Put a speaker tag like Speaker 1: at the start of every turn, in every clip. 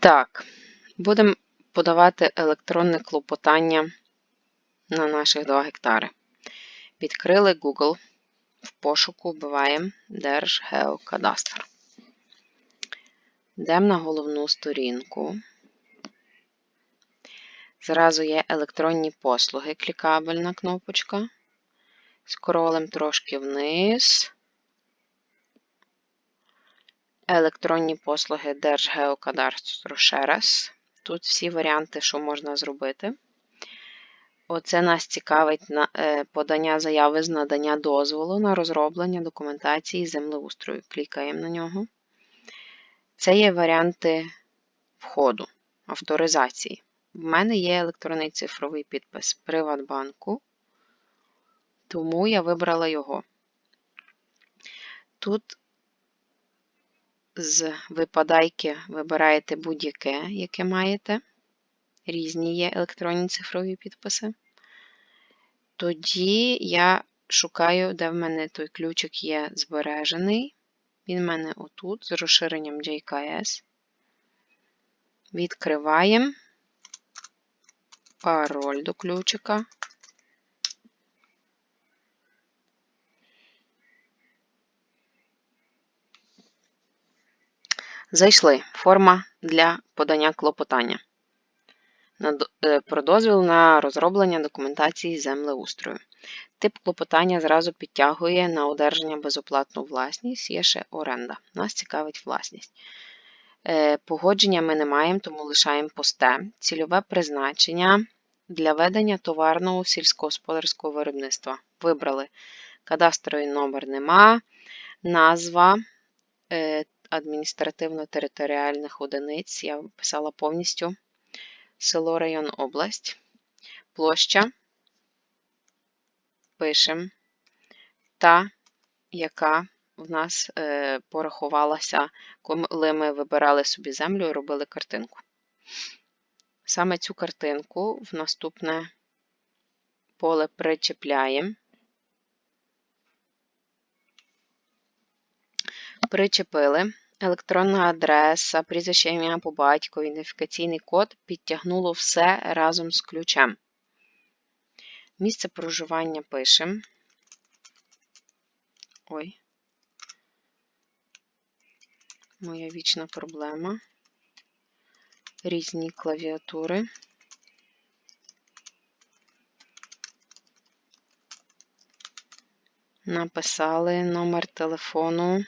Speaker 1: Так, будемо подавати електронне клопотання на наших 2 гектари. Відкрили Google. В пошуку вбиваємо Держгеокадастр. Йдемо на головну сторінку. Зразу є електронні послуги, клікабельна кнопочка. Скролимо трошки вниз. Електронні послуги Держгеокадастру ще раз. Тут всі варіанти, що можна зробити. Оце нас цікавить е, подання заяви з надання дозволу на розроблення документації землеустрою. Клікаємо на нього. Це є варіанти входу, авторизації. В мене є електронний цифровий підпис Приватбанку, тому я вибрала його. Тут з випадайки вибираєте будь-яке, яке маєте. Різні є електронні цифрові підписи. Тоді я шукаю, де в мене той ключик є збережений. Він в мене отут з розширенням JKS. Відкриваємо пароль до ключика. Зайшли. Форма для подання клопотання. Про дозвіл на розроблення документації землеустрою. Тип клопотання зразу підтягує на одержання безоплатну власність, є ще оренда. Нас цікавить власність. Е, погодження ми не маємо, тому лишаємо пусте. Цільове призначення для ведення товарного сільськогосподарського виробництва. Вибрали кадастровий номер нема, назва е, адміністративно-територіальних одиниць. Я писала повністю село, район, область, площа. Пишемо та, яка в нас е, порахувалася, коли ми вибирали собі землю і робили картинку. Саме цю картинку в наступне поле причепляємо. Причепили. Електронна адреса, прізвище ім'я по батькові, ідентифікаційний код підтягнуло все разом з ключем. Місце проживання пишемо. Ой, моя вічна проблема. Різні клавіатури. Написали номер телефону.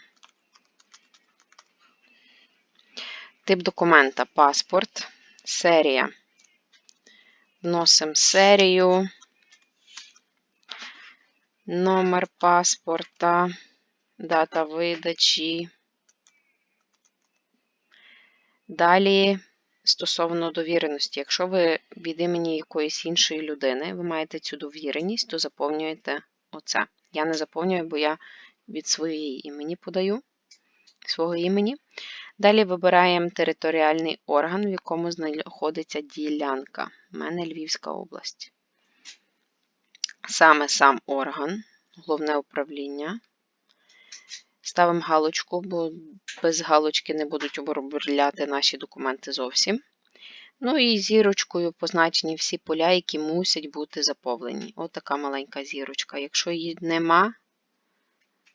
Speaker 1: Тип документа паспорт, серія. Вносимо серію, номер паспорта, дата видачі. Далі, стосовно довіреності, якщо ви від імені якоїсь іншої людини, ви маєте цю довіреність, то заповнюєте оце. Я не заповнюю, бо я від своєї імені подаю, свого імені. Далі вибираємо територіальний орган, в якому знаходиться ділянка. У мене Львівська область. Саме сам орган, головне управління. Ставимо галочку, бо без галочки не будуть обробляти наші документи зовсім. Ну і зірочкою позначені всі поля, які мусять бути заповнені. Ось така маленька зірочка. Якщо її нема,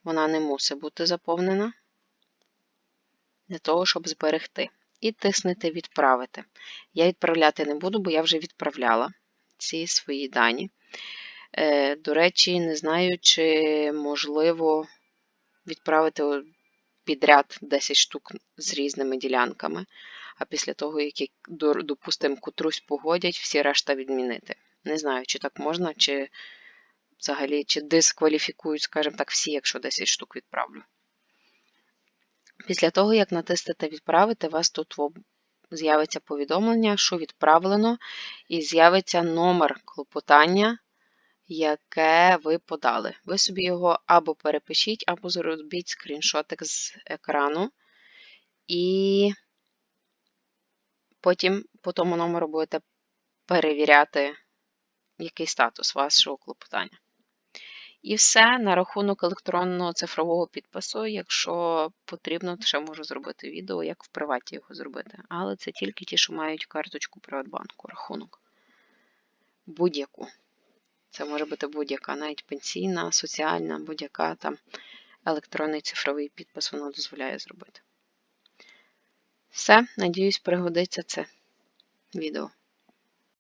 Speaker 1: вона не мусить бути заповнена для того, щоб зберегти. І тиснете Відправити. Я відправляти не буду, бо я вже відправляла ці свої дані. Е, до речі, не знаю, чи можливо відправити підряд 10 штук з різними ділянками, а після того, як, допустимо, котрусь погодять, всі решта відмінити. Не знаю, чи так можна, чи взагалі чи дискваліфікують, скажімо так, всі, якщо 10 штук відправлю. Після того, як натиснете Відправити, у вас тут з'явиться повідомлення, що відправлено, і з'явиться номер клопотання, яке ви подали. Ви собі його або перепишіть, або зробіть скріншотик з екрану. І потім по тому номеру будете перевіряти, який статус вашого клопотання. І все на рахунок електронного цифрового підпису. Якщо потрібно, то ще можу зробити відео, як в приваті його зробити. Але це тільки ті, що мають карточку Приватбанку, рахунок. Будь-яку. Це може бути будь-яка, навіть пенсійна, соціальна, будь-яка там електронний цифровий підпис воно дозволяє зробити. Все, надіюсь, пригодиться це відео.